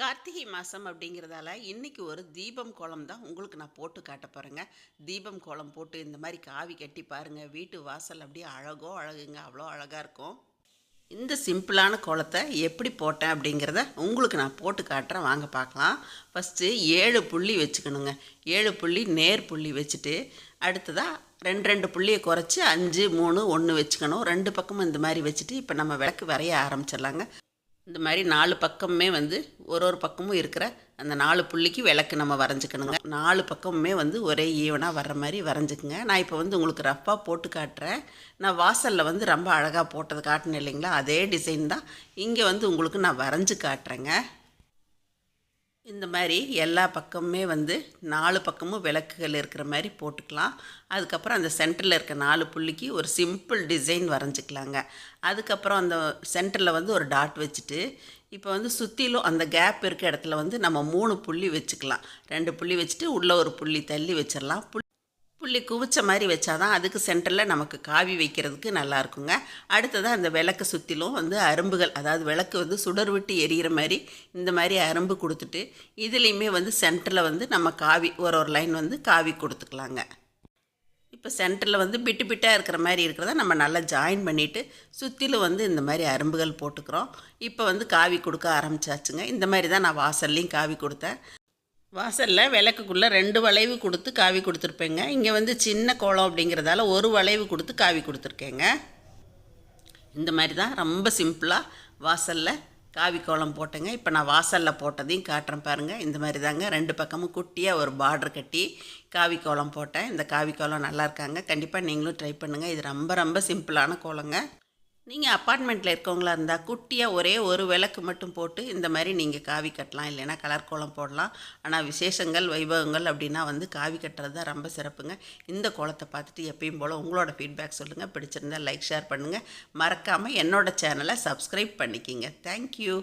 கார்த்திகை மாதம் அப்படிங்கிறதால இன்றைக்கி ஒரு தீபம் கோலம் தான் உங்களுக்கு நான் போட்டு காட்ட போகிறேங்க தீபம் கோலம் போட்டு இந்த மாதிரி காவி கட்டி பாருங்கள் வீட்டு வாசல் அப்படியே அழகோ அழகுங்க. அவ்வளோ அழகாக இருக்கும். இந்த சிம்பிளான கோலத்தை எப்படி போட்டேன் அப்படிங்கிறத உங்களுக்கு நான் போட்டு காட்டுறேன். வாங்க பார்க்கலாம். ஃபஸ்ட்டு ஏழு புள்ளி வச்சுக்கணுங்க. ஏழு புள்ளி நேர் புள்ளி வச்சுட்டு அடுத்ததாக ரெண்டு ரெண்டு புள்ளியை குறைச்சி அஞ்சு மூணு ஒன்று வச்சுக்கணும். ரெண்டு பக்கமும் இந்த மாதிரி வச்சுட்டு இப்போ நம்ம விளக்கு வரைய ஆரம்பிச்சிடலாங்க. இந்த மாதிரி நாலு பக்கமுமே வந்து ஒரு ஒரு பக்கமும் இருக்கிற அந்த நாலு புள்ளிக்கு விளக்கு நம்ம வரைஞ்சிக்கணுங்க. நாலு பக்கமுமே வந்து ஒரே ஈவனாக வர்ற மாதிரி வரைஞ்சிக்குங்க. நான் இப்போ வந்து உங்களுக்கு ரஃப்பாக போட்டு காட்டுறேன். நான் வாசலில் வந்து ரொம்ப அழகாக போட்டது காட்டினேன் இல்லைங்களா? அதே டிசைன் தான் இங்கே வந்து உங்களுக்கு நான் வரைஞ்சி காட்டுறேங்க. இந்த மாதிரி எல்லா பக்கமுமே வந்து நாலு பக்கமும் விளக்குகள் இருக்கிற மாதிரி போட்டுக்கலாம். அதுக்கப்புறம் அந்த சென்டரில் இருக்க நாலு புள்ளிக்கு ஒரு சிம்பிள் டிசைன் வரைஞ்சிக்கலாங்க. அதுக்கப்புறம் அந்த சென்டரில் வந்து ஒரு டாட் வச்சுட்டு இப்போ வந்து சுற்றிலும் அந்த கேப் இருக்க இடத்துல வந்து நம்ம மூணு புள்ளி வச்சுக்கலாம். ரெண்டு புள்ளி வச்சுட்டு உள்ளே ஒரு புள்ளி தள்ளி வச்சிடலாம் புள்ளி குவிச்ச மாதிரி வச்சாதான் அதுக்கு சென்டரில் நமக்கு காவி வைக்கிறதுக்கு நல்லா இருக்குங்க அடுத்ததாக அந்த விளக்கு சுற்றிலும் வந்து அரும்புகள் அதாவது விளக்கு வந்து சுடர் விட்டு எரியிற மாதிரி இந்த மாதிரி அரும்பு கொடுத்துட்டு இதுலேயுமே வந்து சென்டரில் வந்து நம்ம காவி ஒரு ஒரு லைன் வந்து காவி கொடுத்துக்கலாங்க. இப்போ சென்டரில் வந்து பிட்டு பிட்டாக இருக்கிற மாதிரி இருக்கிறத நம்ம நல்லா ஜாயின் பண்ணிவிட்டு சுற்றிலும் வந்து இந்த மாதிரி அரும்புகள் போட்டுக்கிறோம். இப்போ வந்து காவி கொடுக்க ஆரம்பிச்சாச்சுங்க. இந்த மாதிரி தான் நான் வாசல்லையும் காவி கொடுத்தேன். வாசலில் விளக்குக்குள்ளே ரெண்டு வளைவு கொடுத்து காவி கொடுத்துருப்பேங்க. இங்கே வந்து சின்ன கோலம் அப்படிங்கிறதால ஒரு வளைவு கொடுத்து காவி கொடுத்துருக்கேங்க. இந்த மாதிரி தான் ரொம்ப சிம்பிளாக வாசலில் காவி கோலம் போட்டேங்க. இப்போ நான் வாசலில் போட்டதையும் காட்டுறேன் பாருங்கள் இந்த மாதிரி தாங்க ரெண்டு பக்கமும் குட்டியாக ஒரு பார்டர் கட்டி காவி கோலம் போட்டேன். இந்த காவி கோலம் நல்லா இருக்காங்க. கண்டிப்பாக நீங்களும் ட்ரை பண்ணுங்கள் இது ரொம்ப ரொம்ப சிம்பிளான கோலங்க. நீங்கள் அப்பார்ட்மெண்ட்டில் இருக்கவங்களா இருந்தால் குட்டியாக ஒரே ஒரு விளக்கு மட்டும் போட்டு இந்த மாதிரி நீங்கள் காவி கட்டலாம். இல்லைன்னா கலர் கோலம் போடலாம். ஆனால் விசேஷங்கள் வைபவங்கள் அப்படின்னா வந்து காவி கட்டுறது தான் ரொம்ப சிறப்புங்க. இந்த கோலத்தை பார்த்துட்டு எப்பயும் போல் உங்களோட ஃபீட்பேக் சொல்லுங்கள் பிடிச்சிருந்தா லைக் ஷேர் பண்ணுங்கள் மறக்காமல் என்னோடய சேனலை சப்ஸ்கிரைப் பண்ணிக்கிங்க. தேங்க்யூ